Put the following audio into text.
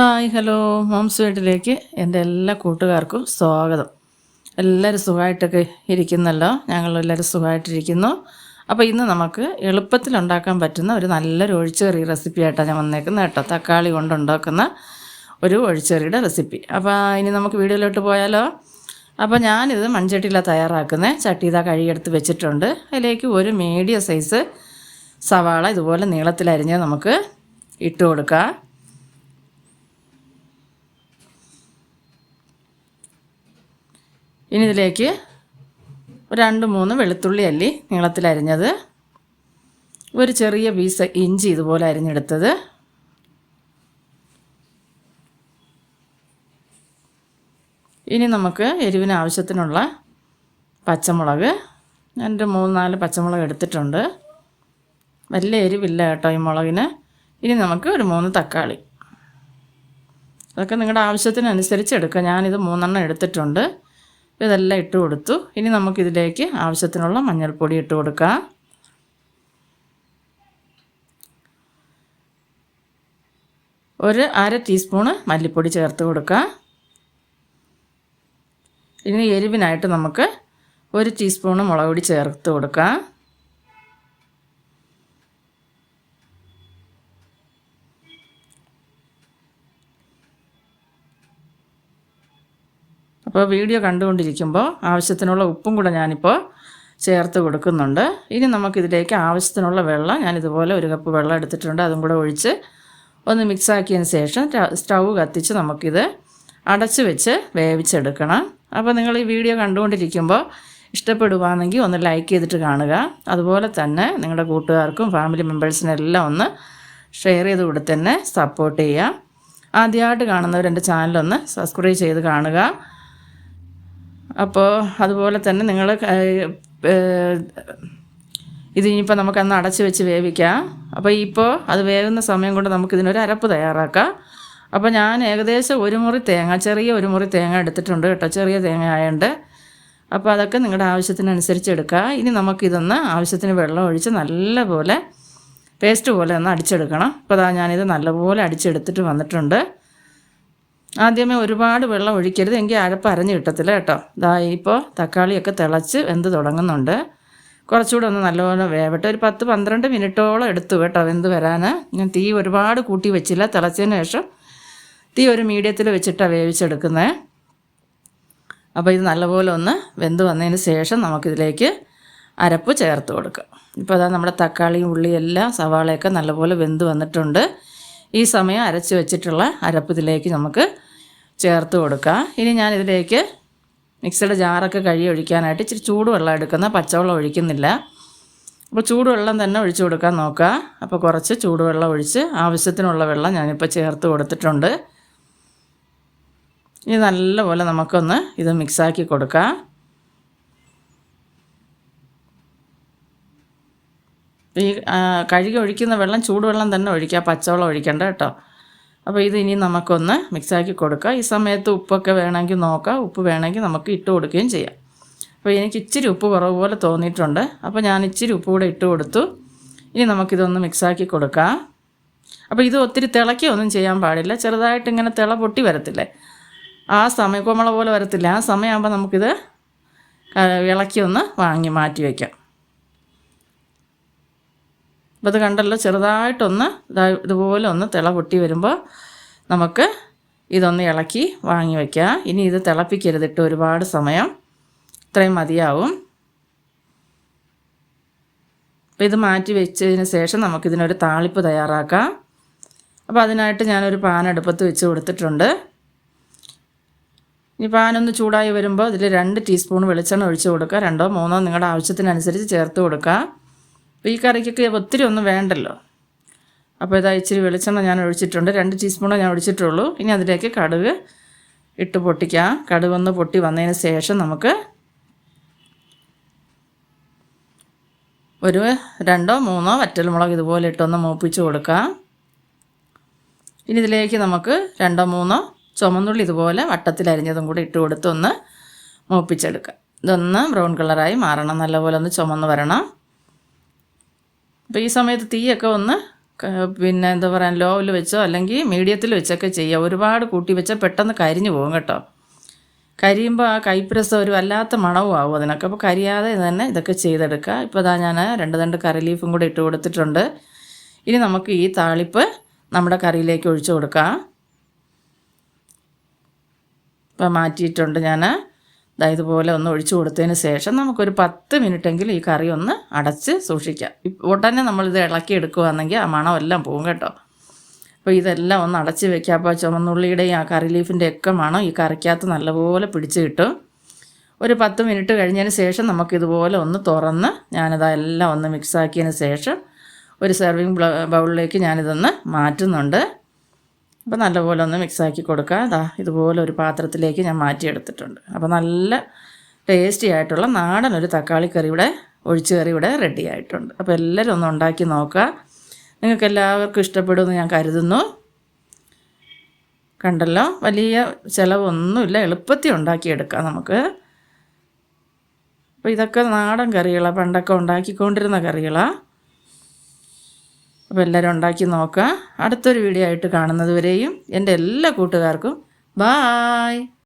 Hi hello. Moms വീട്ടിലേക്ക് എന്റെ എല്ലാ കൂട്ടുകാർക്കും സ്വാഗതം. എല്ലാവരും സുഖമായിട്ടൊക്കെ ഇരിക്കുന്നല്ലോ? ഞങ്ങളെല്ലാവരും സുഖമായിട്ടിരിക്കുന്നു. അപ്പോൾ ഇന്ന് നമുക്ക് എളുപ്പത്തിൽ ഉണ്ടാക്കാൻ പറ്റുന്ന ഒരു നല്ലൊരു ഒഴിച്ചുകറി റെസിപ്പി ആയിട്ടാണ് ഞാൻ വന്നേക്കുന്നത് കേട്ടോ. തക്കാളി കൊണ്ടുണ്ടാക്കുന്ന ഒരു ഒഴിച്ചുകറിയുടെ റെസിപ്പി. അപ്പോൾ ഇനി നമുക്ക് വീഡിയോയിലോട്ട് പോയാലോ? അപ്പോൾ ഞാനിത് മൺചട്ടിയിലാണ് തയ്യാറാക്കുന്നത്. ചട്ടി ഇതാ കഴുകിയെടുത്ത് വെച്ചിട്ടുണ്ട്. അതിലേക്ക് ഒരു മീഡിയം സൈസ് സവാള ഇതുപോലെ നീളത്തിലരിഞ്ഞ് നമുക്ക് ഇട്ട് കൊടുക്കാം. ഇനി ഇതിലേക്ക് രണ്ട് മൂന്ന് വെളുത്തുള്ളി അല്ലി നീളത്തിൽ അരിഞ്ഞത്. ഒരു ചെറിയ പീസ് ഇഞ്ചി ഇതുപോലെ അരിഞ്ഞെടുത്തത്. ഇനി നമുക്ക് എരിവിന് ആവശ്യത്തിനുള്ള പച്ചമുളക്. ഒരു മൂന്ന് നാല് പച്ചമുളക് എടുത്തിട്ടുണ്ട്. വലിയ എരിവില്ല കേട്ടോ ഈ മുളകിന്. ഇനി നമുക്ക് ഒരു മൂന്ന് തക്കാളി. അതൊക്കെ നിങ്ങളുടെ ആവശ്യത്തിനനുസരിച്ച് എടുക്കുക ഞാനിത് മൂന്നെണ്ണം എടുത്തിട്ടുണ്ട്. ഇതെല്ലാം ഇട്ട് കൊടുത്തു. ഇനി നമുക്കിതിലേക്ക് ആവശ്യത്തിനുള്ള മഞ്ഞൾപ്പൊടി ഇട്ട് കൊടുക്കാം. ഒരു അര ടീസ്പൂണ് മല്ലിപ്പൊടി ചേർത്ത് കൊടുക്കാം. ഇനി എരിവിനായിട്ട് നമുക്ക് ഒരു ടീസ്പൂണ് മുളക് പൊടി ചേർത്ത് കൊടുക്കാം. അപ്പോൾ വീഡിയോ കണ്ടുകൊണ്ടിരിക്കുമ്പോൾ ആവശ്യത്തിനുള്ള ഉപ്പും കൂടെ ഞാനിപ്പോൾ ചേർത്ത് കൊടുക്കുന്നുണ്ട്. ഇനി നമുക്കിതിലേക്ക് ആവശ്യത്തിനുള്ള വെള്ളം ഞാനിതുപോലെ ഒരു കപ്പ് വെള്ളം എടുത്തിട്ടുണ്ട്. അതും കൂടെ ഒഴിച്ച് ഒന്ന് മിക്സാക്കിയതിന് ശേഷം സ്റ്റൗ കത്തിച്ച് നമുക്കിത് അടച്ച് വെച്ച് വേവിച്ചെടുക്കണം. അപ്പോൾ നിങ്ങൾ ഈ വീഡിയോ കണ്ടുകൊണ്ടിരിക്കുമ്പോൾ ഇഷ്ടപ്പെടുവാണെങ്കിൽ ഒന്ന് ലൈക്ക് ചെയ്തിട്ട് കാണുക. അതുപോലെ തന്നെ നിങ്ങളുടെ കൂട്ടുകാർക്കും ഫാമിലി മെമ്പേഴ്സിനെല്ലാം ഒന്ന് ഷെയർ ചെയ്ത് കൂടെ തന്നെ സപ്പോർട്ട് ചെയ്യുക. ആദ്യമായിട്ട് കാണുന്നവർ എന്റെ ചാനലൊന്ന് സബ്സ്ക്രൈബ് ചെയ്ത് കാണുക. അപ്പോൾ അതുപോലെ തന്നെ നിങ്ങൾ ഇതിനിപ്പോൾ നമുക്ക് അന്ന് അടച്ച് വെച്ച് വേവിക്കാം. അപ്പോൾ ഇപ്പോൾ അത് വേവുന്ന സമയം കൊണ്ട് നമുക്കിതിനൊരു അരപ്പ് തയ്യാറാക്കാം. അപ്പോൾ ഞാൻ ഏകദേശം ഒരു മുറി തേങ്ങ ചെറിയ ഒരു മുറി തേങ്ങ എടുത്തിട്ടുണ്ട് കേട്ടോ ചെറിയ തേങ്ങ ആയതുകൊണ്ട് അപ്പോൾ അതൊക്കെ നിങ്ങളുടെ ആവശ്യത്തിനനുസരിച്ച് എടുക്കുക ഇനി നമുക്കിതൊന്ന് ആവശ്യത്തിന് വെള്ളം ഒഴിച്ച് നല്ലപോലെ പേസ്റ്റ് പോലെ ഒന്ന് അടിച്ചെടുക്കണം. അപ്പോൾ അതാ ഞാനിത് നല്ലപോലെ അടിച്ചെടുത്തിട്ട് വന്നിട്ടുണ്ട്. ആദ്യമേ ഒരുപാട് വെള്ളം ഒഴിക്കരുത്. എങ്കിൽ അഴപ്പ് അരഞ്ഞ് കിട്ടത്തില്ല കേട്ടോ. ഇതാ ഇപ്പോൾ തക്കാളിയൊക്കെ തിളച്ച് വെന്ത് തുടങ്ങുന്നുണ്ട്. കുറച്ചുകൂടെ ഒന്ന് നല്ലപോലെ വേവട്ടെ. ഒരു പത്ത് പന്ത്രണ്ട് മിനിറ്റോളം എടുത്തു കേട്ടോ വെന്ത് വരാൻ ഞാൻ തീ ഒരുപാട് കൂട്ടി വെച്ചില്ല. തിളച്ചതിന് ശേഷം തീ ഒരു മീഡിയത്തിൽ വെച്ചിട്ടാണ് വേവിച്ചെടുക്കുന്നത് അപ്പോൾ ഇത് നല്ലപോലെ ഒന്ന് വെന്ത് വന്നതിന് ശേഷം നമുക്കിതിലേക്ക് അരപ്പ് ചേർത്ത് കൊടുക്കാം. ഇപ്പോൾ അതാ നമ്മുടെ തക്കാളിയും ഉള്ളിയെല്ലാം സവാളയൊക്കെ നല്ലപോലെ വെന്ത് വന്നിട്ടുണ്ട്. ഈ സമയം അരച്ച് വെച്ചിട്ടുള്ള അരപ്പ് ഇതിലേക്ക് നമുക്ക് ചേർത്ത് കൊടുക്കാം. ഇനി ഞാൻ ഇതിലേക്ക് മിക്സിയുടെ ജാറൊക്കെ കഴുകി ഒഴിക്കാനായിട്ട് ഇച്ചിരി ചൂടുവെള്ളം എടുക്കുന്ന പച്ചവെള്ളം ഒഴിക്കുന്നില്ല. അപ്പോൾ ചൂടുവെള്ളം തന്നെ ഒഴിച്ചു കൊടുക്കാൻ നോക്കുക. അപ്പോൾ കുറച്ച് ചൂടുവെള്ളം ഒഴിച്ച് ആവശ്യത്തിനുള്ള വെള്ളം ഞാനിപ്പോൾ ചേർത്ത് കൊടുത്തിട്ടുണ്ട്. ഇനി നല്ലപോലെ നമുക്കൊന്ന് ഇത് മിക്സാക്കി കൊടുക്കാം. ഈ കഴുകി ഒഴിക്കുന്ന വെള്ളം ചൂടുവെള്ളം തന്നെ ഒഴിക്കുക. പച്ചവെള്ളം ഒഴിക്കണ്ട കേട്ടോ. അപ്പോൾ ഇത് ഇനി നമുക്കൊന്ന് മിക്സാക്കി കൊടുക്കുക. ഈ സമയത്ത് ഉപ്പൊക്കെ വേണമെങ്കിൽ നോക്കാം. ഉപ്പ് വേണമെങ്കിൽ നമുക്ക് ഇട്ട് കൊടുക്കുകയും ചെയ്യാം. അപ്പോൾ എനിക്ക് ഇച്ചിരി ഉപ്പ് കുറവ് പോലെ തോന്നിയിട്ടുണ്ട്. അപ്പോൾ ഞാൻ ഇച്ചിരി ഉപ്പ് കൂടെ ഇട്ട് കൊടുത്തു. ഇനി നമുക്കിതൊന്ന് മിക്സാക്കി കൊടുക്കാം. അപ്പോൾ ഇത് ഒത്തിരി തിളക്കുകയൊന്നും ചെയ്യാൻ പാടില്ല. ചെറുതായിട്ട് ഇങ്ങനെ തിള പൊട്ടി വരത്തില്ലേ? ആ സമയം കോമള പോലെ വരത്തില്ല. ആ സമയമാകുമ്പോൾ നമുക്കിത് ഇളക്കി ഒന്ന് വാങ്ങി മാറ്റി വയ്ക്കാം. അപ്പോൾ അത് കണ്ടല്ലോ ചെറുതായിട്ടൊന്ന് ഇതുപോലെ ഒന്ന് തിള പൊട്ടി വരുമ്പോൾ നമുക്ക് ഇതൊന്ന് ഇളക്കി വാങ്ങി വയ്ക്കാം ഇനി ഇത് തിളപ്പിക്കരുതിട്ട് ഒരുപാട് സമയം. ഇത്രയും മതിയാവും. അപ്പോൾ ഇത് മാറ്റി വെച്ചതിന് ശേഷം നമുക്കിതിനൊരു താളിപ്പ് തയ്യാറാക്കാം. അപ്പോൾ അതിനായിട്ട് ഞാനൊരു പാൻ അടുപ്പത്ത് വെച്ച് കൊടുത്തിട്ടുണ്ട്. ഇനി പാനൊന്ന് ചൂടായി വരുമ്പോൾ ഇതിൽ രണ്ട് ടീസ്പൂൺ വെളിച്ചെണ്ണ ഒഴിച്ച് കൊടുക്കുക രണ്ടോ മൂന്നോ നിങ്ങളുടെ ആവശ്യത്തിനനുസരിച്ച് ചേർത്ത് കൊടുക്കുക അപ്പോൾ ഈ കറിക്കൊക്കെ ഒത്തിരി ഒന്നും വേണ്ടല്ലോ. അപ്പോൾ ഇതാ ഇച്ചിരി വെളിച്ചെണ്ണ ഞാൻ ഒഴിച്ചിട്ടുണ്ട്. രണ്ട് ടീസ്പൂണേ ഞാൻ ഒഴിച്ചിട്ടുള്ളൂ. ഇനി അതിലേക്ക് കടുക് ഇട്ട് പൊട്ടിക്കാം. കടുക് ഒന്ന് പൊട്ടി വന്നതിന് ശേഷം നമുക്ക് ഒരു രണ്ടോ മൂന്നോ വറ്റൽമുളക് ഇതുപോലെ ഇട്ടൊന്ന് മൂപ്പിച്ച് കൊടുക്കാം. ഇനി ഇതിലേക്ക് നമുക്ക് രണ്ടോ മൂന്നോ ചുമന്നുള്ളി ഇതുപോലെ വട്ടത്തിലരിഞ്ഞതും കൂടി ഇട്ട് കൊടുത്തൊന്ന് മൂപ്പിച്ചെടുക്കാം. ഇതൊന്ന് ബ്രൗൺ കളറായി മാറണം. നല്ലപോലെ ഒന്ന് ചുമന്ന് വരണം. അപ്പോൾ ഈ സമയത്ത് തീയൊക്കെ ഒന്ന് പിന്നെ എന്താ പറയുക ലോവിൽ വെച്ചോ അല്ലെങ്കിൽ മീഡിയത്തിൽ വെച്ചൊക്കെ ചെയ്യുക ഒരുപാട് കൂട്ടി വെച്ചാൽ പെട്ടെന്ന് കരിഞ്ഞു പോകും കേട്ടോ. കരിയുമ്പോൾ ആ കൈപ്രസം ഒരു വല്ലാത്ത മണവും ആവും അതിനൊക്കെ. അപ്പോൾ കരിയാതെ തന്നെ ഇതൊക്കെ ചെയ്തെടുക്കുക. ഇപ്പോൾ ഇതാ ഞാൻ രണ്ട് രണ്ട് കറി ലീഫും കൂടി ഇട്ട് കൊടുത്തിട്ടുണ്ട്. ഇനി നമുക്ക് ഈ താളിപ്പ് നമ്മുടെ കറിയിലേക്ക് ഒഴിച്ചു കൊടുക്കാം. ഇപ്പം മാറ്റിയിട്ടുണ്ട് ഞാൻ ഇതുപോലെ ഒന്ന് ഒഴിച്ചു കൊടുത്തതിന് ശേഷം നമുക്കൊരു പത്ത് മിനിറ്റെങ്കിലും ഈ കറി ഒന്ന് അടച്ച് സൂക്ഷിക്കാം. ഉടനെ നമ്മളിത് ഇളക്കി എടുക്കുകയാണെങ്കിൽ ആ മണമെല്ലാം പോകും കേട്ടോ. അപ്പോൾ ഇതെല്ലാം ഒന്ന് അടച്ച് വെക്കുക അപ്പോൾ ചുമന്നുള്ളിയുടെയും ആ കറി ലീഫിന്റെ ഒക്കെ മണം ഈ കറിക്കകത്ത് നല്ലപോലെ പിടിച്ച് കിട്ടും. ഒരു പത്ത് മിനിറ്റ് കഴിഞ്ഞതിന് ശേഷം നമുക്കിതുപോലെ ഒന്ന് തുറന്ന് ഞാനിത് എല്ലാം ഒന്ന് മിക്സാക്കിയതിന് ശേഷം ഒരു സെർവിങ് ബൗളിലേക്ക് ഞാനിതൊന്ന് മാറ്റുന്നുണ്ട്. അപ്പോൾ നല്ലപോലെ ഒന്ന് മിക്സാക്കി കൊടുക്കുക. അതാ ഇതുപോലെ ഒരു പാത്രത്തിലേക്ക് ഞാൻ മാറ്റിയെടുത്തിട്ടുണ്ട്. അപ്പോൾ നല്ല ടേസ്റ്റി ആയിട്ടുള്ള നാടൻ ഒരു തക്കാളി കറി ഇവിടെ ഒഴിച്ചു കറി ഇവിടെ റെഡി ആയിട്ടുണ്ട്. അപ്പോൾ എല്ലാവരും ഒന്ന് ഉണ്ടാക്കി നോക്കുക. നിങ്ങൾക്ക് എല്ലാവർക്കും ഇഷ്ടപ്പെടുമെന്ന് ഞാൻ കരുതുന്നു. കണ്ടല്ലോ വലിയ ചിലവൊന്നുമില്ല എളുപ്പത്തിൽ ഉണ്ടാക്കിയെടുക്കാം നമുക്ക്. അപ്പോൾ ഇതൊക്കെ നാടൻ കറികളാണ് പണ്ടൊക്കെ ഉണ്ടാക്കിക്കൊണ്ടിരുന്ന കറികളാണ് അപ്പോൾ എല്ലാവരും ഉണ്ടാക്കി നോക്കുക. അടുത്തൊരു വീഡിയോ ആയിട്ട് കാണുന്നത് വരെയും എന്റെ എല്ലാ കൂട്ടുകാർക്കും ബായ്.